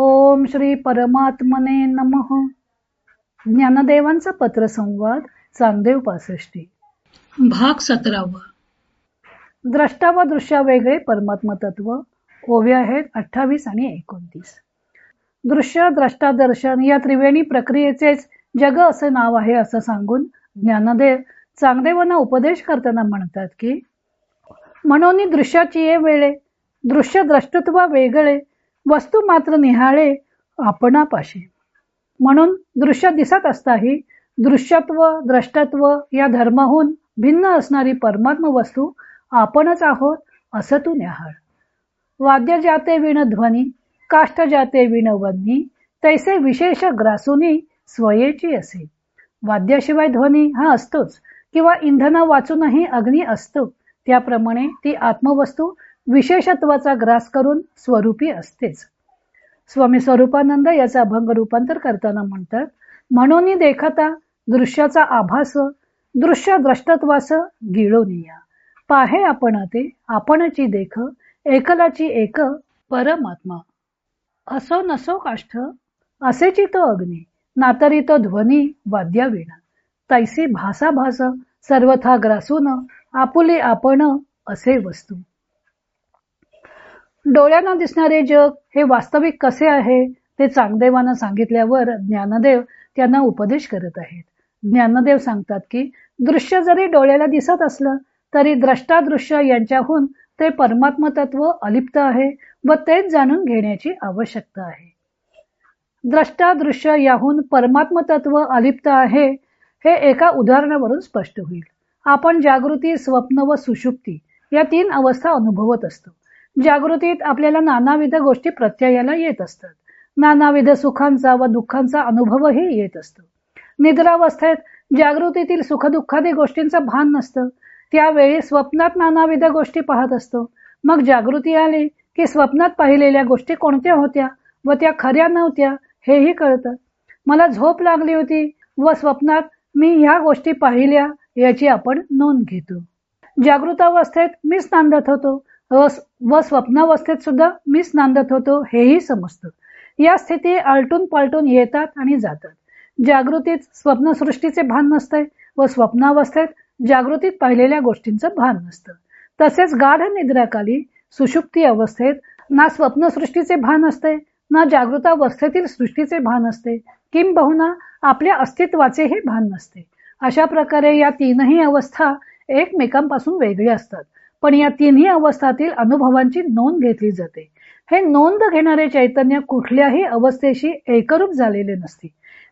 ओम श्री परमात्मने नमः. ज्ञानदेवांचा पत्रसंवाद चांगदेव पासष्टी. भाग सतरावा. द्रष्टा व दृश्य वेगळे परमात्म तत्व ओव्या आहेत अठ्ठावीस आणि एकोणतीस. दृश्य द्रष्टा दर्शन या त्रिवेणी प्रक्रियेचेच जग असे नाव आहे असं सांगून ज्ञानदेव चांगदेवांना उपदेश करताना म्हणतात की म्हणून दृश्याची ये वेळे दृश्य द्रष्टत्व वेगळे वस्तू मात्र निहाळे आपणापाशी. म्हणून दृश्य दिसत असताही दृश्यत्व द्रष्टत्व या धर्माहून भिन्न असणारी परमात्म वस्तू आपणच आहोत असं तू निहाळ. वाद्य जाते विण ध्वनी काष्ट जाते विण वन्नी तैसे विशेष ग्रासुनी स्वयेची असे. वाद्याशिवाय ध्वनी हा असतोच किंवा इंधन वाचूनही अग्नी असतो त्याप्रमाणे ती आत्मवस्तू विशेषत्वाचा ग्रास करून स्वरूपी असतेच. स्वामी स्वरूपानंद याचा अभंग रूपांतर करताना म्हणतात म्हणून देखता दृश्याचा आभास दृश्य द्रष्टत्वास गिळोनिया. पाहे आपण ते आपणची देख एकलाची एक परमात्मा. असो नसो काष्ठ असेची तो अग्नी नातरी तो ध्वनी वाद्याविणा. तैसी भासा भास सर्वथा ग्रासून आपुली आपण असे वस्तू. डोळ्यांना दिसणारे जग हे वास्तविक कसे आहे ते चांगदेवानं सांगितल्यावर ज्ञानदेव त्यांना उपदेश करत आहेत. ज्ञानदेव सांगतात की दृश्य जरी डोळ्याला दिसत असलं तरी द्रष्टादृश्य यांच्याहून ते परमात्म तत्व अलिप्त आहे व तेच जाणून घेण्याची आवश्यकता आहे. द्रष्टादृश्य याहून परमात्म तत्व अलिप्त आहे हे एका उदाहरणावरून स्पष्ट होईल. आपण जागृती स्वप्न व सुषुप्ती या तीन अवस्था अनुभवत असतो. जागृतीत आपल्याला नानाविध गोष्टी प्रत्ययाला येत असतात. नानाविध सुखांचा व दुःखांचा अनुभवही येत असतो. निद्रावस्थेत जागृतीतील सुखदुःखादी गोष्टींचं भान नसतं. त्यावेळी स्वप्नात नानाविध गोष्टी पाहत असतो. मग जागृती आली की स्वप्नात पाहिलेल्या गोष्टी कोणत्या होत्या व त्या खऱ्या नव्हत्या हेही कळतं. मला झोप लागली होती व स्वप्नात मी ह्या गोष्टी पाहिल्या याची आपण नोंद घेतो. जागृतावस्थेत मीच नांदत होतो. व स्वप्नावस्थेत सुद्धा मीच नांदत होतो हेही समजतं. या स्थिती आलटून पालटून येतात आणि जातात. जागृतीत स्वप्नसृष्टीचे भान नसते व स्वप्नावस्थेत जागृतीत पाहिलेल्या गोष्टींचं भान नसतं. तसेच गाढ निद्राकाली सुषुप्ती अवस्थेत ना स्वप्नसृष्टीचे भान असते ना जागृतावस्थेतील सृष्टीचे भान असते किंबहुना आपल्या अस्तित्वाचेही भान नसते. अशा प्रकारे या तीनही अवस्था एकमेकांपासून वेगळ्या असतात. पण या तिन्ही अवस्थातील अनुभवांची नोंद घेतली जाते. हे नोंद घेणारे चैतन्य कुठल्याही अवस्थेशी एकरूप झालेले नसते.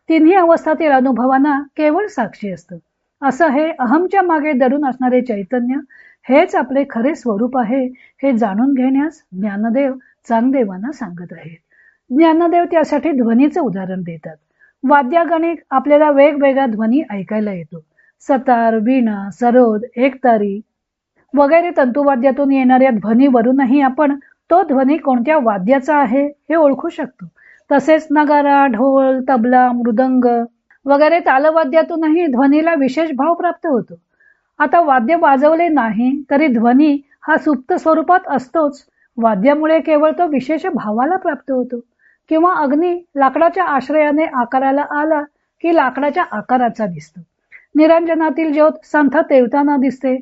तिन्ही अवस्थातील अनुभवांना केवळ साक्षी असतं. असं हे अहमच्या मागे दरून असणारे चैतन्य हेच आपले खरे स्वरूप आहे हे जाणून घेण्यास ज्ञानदेव चांगदेवांना सांगत आहेत. ज्ञानदेव त्यासाठी ध्वनीचं उदाहरण देतात. वाद्यागणिक आपल्याला वेगवेगळा ध्वनी ऐकायला येतो. सतार वीणा सरोद एकतारी वगैरे तंतुवाद्यातून येणाऱ्या ध्वनीवरूनही आपण तो ध्वनी कोणत्या वाद्याचा आहे हे ओळखू शकतो. तसेच नगारा ढोल तबला मृदंग वगैरे तालवाद्यातूनही ध्वनीला विशेष भाव प्राप्त होतो. आता वाद्य वाजवले नाही तरी ध्वनी हा सुप्त स्वरूपात असतोच. वाद्यामुळे केवळ तो विशेष भावाला प्राप्त होतो. किंवा अग्नी लाकडाच्या आश्रयाने आकाराला आला की लाकडाच्या आकाराचा दिसतो. निरंजनातील ज्योत संथ तेवताना दिसते.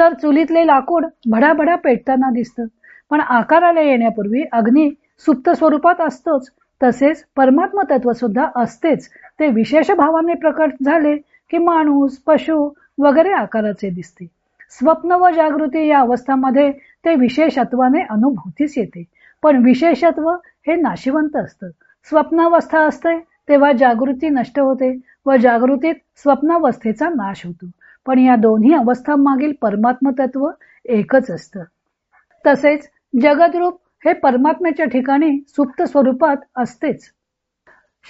तर चुलीतले लाकूड भडाभडा पेटताना दिसतं. पण आकाराला येण्यापूर्वी अग्नी सुप्त स्वरूपात असतोच. तसेच परमात्म तत्व सुद्धा असतेच. ते विशेष भावाने प्रकट झाले की माणूस पशु वगैरे आकाराचे दिसते. स्वप्न व जागृती या अवस्थामध्ये ते विशेषत्वाने अनुभूतीस येते. पण विशेषत्व हे नाशिवंत असतं. स्वप्नावस्था असते तेव्हा जागृती नष्ट होते व जागृतीत स्वप्नावस्थेचा नाश होतो. पण या दोन्ही अवस्थांमागील परमात्म तत्व एकच असतं. तसेच जगदरूप हे परमात्म्याच्या ठिकाणी सुप्त स्वरूपात असतेच.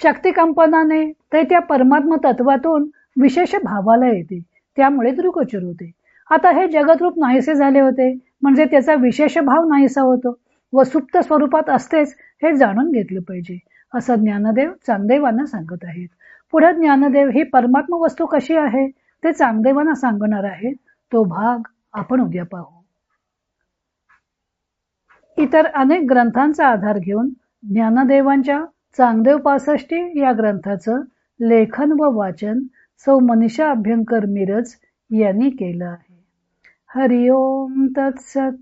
शक्तिकंपनाने ते त्या परमात्म तत्वातून विशेष भावाला येते. त्यामुळे दृकोचर होते. आता हे जगदरूप नाहीसे झाले होते म्हणजे त्याचा विशेष भाव नाहीसा होतो व सुप्त स्वरूपात असतेच हे जाणून घेतले पाहिजे असं ज्ञानदेव चांदेवांना सांगत आहेत. पुढे ज्ञानदेव ही परमात्म वस्तू कशी आहे? ते चांगदेवांना सांगणार आहेत तो भाग आपण उद्या पाहू. इतर अनेक ग्रंथांचा आधार घेऊन ज्ञानदेवांच्या चांगदेव पासष्टी या ग्रंथाचं लेखन व वाचन सौ मनीषा अभ्यंकर मिरज यांनी केलं आहे. हरिओम तत्सत.